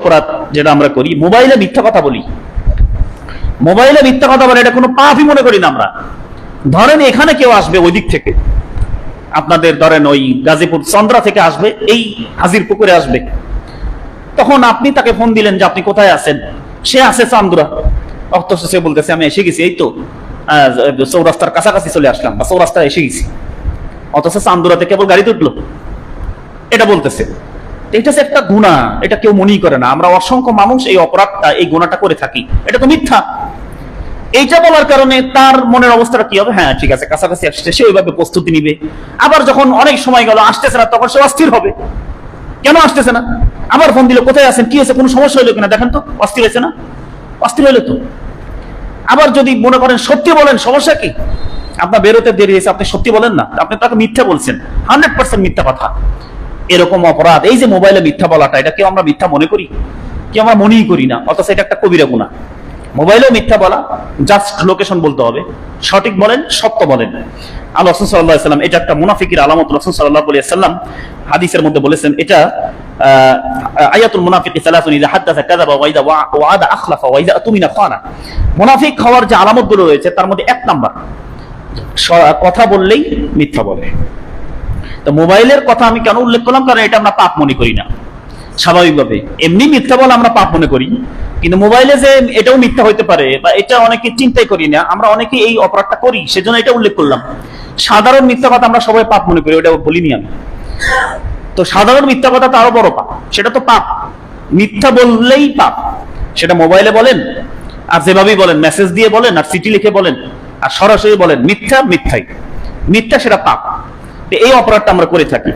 অপরাধ যেটা আমরা করি, মোবাইলে মিথ্যা কথা বলি। মোবাইলে মিথ্যা কথা বলে, এটা কোনো পাপই মনে করি না আমরা। ধরেন এখানে কেউ আসবে ওই দিক থেকে। আপনাদের ধরেন ওই গাজীপুর চন্দ্রা থেকে আসবে, এই হাজির পুকুরে আসবে। তখন আপনি তাকে ফোন দিলেন যে, আপনি কোথায় আছেন? সে আছে চান্দুরা। অথচ সে বলতেছে, আমি এসে গেছি, এই তো চৌরাস্তার কাছাকাছি চলে আসলাম, বা চৌরাস্তায় এসে গেছি। অথচ চান্দুরাতে কেবল গাড়ি উঠল। এটা বলতেছে। এটা একটা গুণা এটা কেউ মনেই করে না। আমরা অসংখ্য মানুষ এই অপরাধটা, এই গুণাটা করে থাকি। এটা তো মিথ্যা। এইটা বলার কারণে তার মনের অবস্থাটা কি হবে? হ্যাঁ ঠিক আছে, কাছাকাছি আসছে, সে ওইভাবে প্রস্তুতি নিবে। আবার যখন অনেক সময় গেল, আসতেছে না, তখন সে অস্থির হবে। কেন আসতেছে না? আবার ফোন দিল, কোথায় আছেন? কি হয়েছে? কোনো সমস্যা হলো কিনা? দেখেন তো, অস্থির হয়েছে না? অস্থির হইল তো? আবার যদি মনে করেন, সত্যি বলেন, সমস্যা কি? আপনার বেরোতে দেরি হয়েছে, আপনি সত্যি বলেন না। আপনি তাকে মিথ্যা বলছেন। হান্ড্রেড পার্সেন্ট মিথ্যা কথা। এরকম অপরাধ। এই যে মোবাইলে মিথ্যা বলাটা, এটা কেউ আমরা মিথ্যা মনে করি? কি আমরা মনেই করি না, অথচ এটা একটা কবিরা গুণা। মোবাইলেও মিথ্যা বলা জাস্ট লোকেশন বলতে হবে। সঠিক বলেন, সত্য বলেন। আল্লাহ রসুল সাল্লাহ সাল্লাম, এটা একটা মুনাফিকের আলামত। রসুল সাল্লাহ সাল্লাম হাদিসের মধ্যে বলেছেন, এটা আয়াতুল মুনাফিক সালাসুন ইযা হাদাসা কাযাবা ওয়া ইযা ওয়াদা আখলাফা ওয়া ইযা আতুমিনা খানা মুনাফিক হওয়ার যে আলামতগুলো রয়েছে, তার মধ্যে এক নাম্বার কথা বললেই মিথ্যা বলে। তো মোবাইলের কথা আমি কেন উল্লেখ করলাম? কারণ এটা আমরা পাপ মনে করি না। স্বাভাবিকভাবে। এমনি মিথ্যা বলে আমরা পাপ মনে করি। কিন্তু মোবাইলে যে এটাও মিথ্যা হইতে পারে বা এটা অনেকে চিন্তাই করি না, আমরা অনেকে এই অপরাধটা করি, সেজন্য এটা উল্লেখ করলাম। সাধারণ মিথ্যা কথা আমরা সবাই পাপ মনে করি, ওটা বলিনি আমি। তো সাধারণ মিথ্যা কথা তো আরও বড় পাপ। সেটা তো পাপ। মিথ্যা বললেই পাপ। সেটা মোবাইলে বলেন, আর যেভাবেই বলেন, মেসেজ দিয়ে বলেন, আর চিঠি লিখে বলেন, আর সরাসরি বলেন, মিথ্যা মিথ্যাই। মিথ্যা সেটা পাপ। এই অপরাধটা আমরা করে থাকি।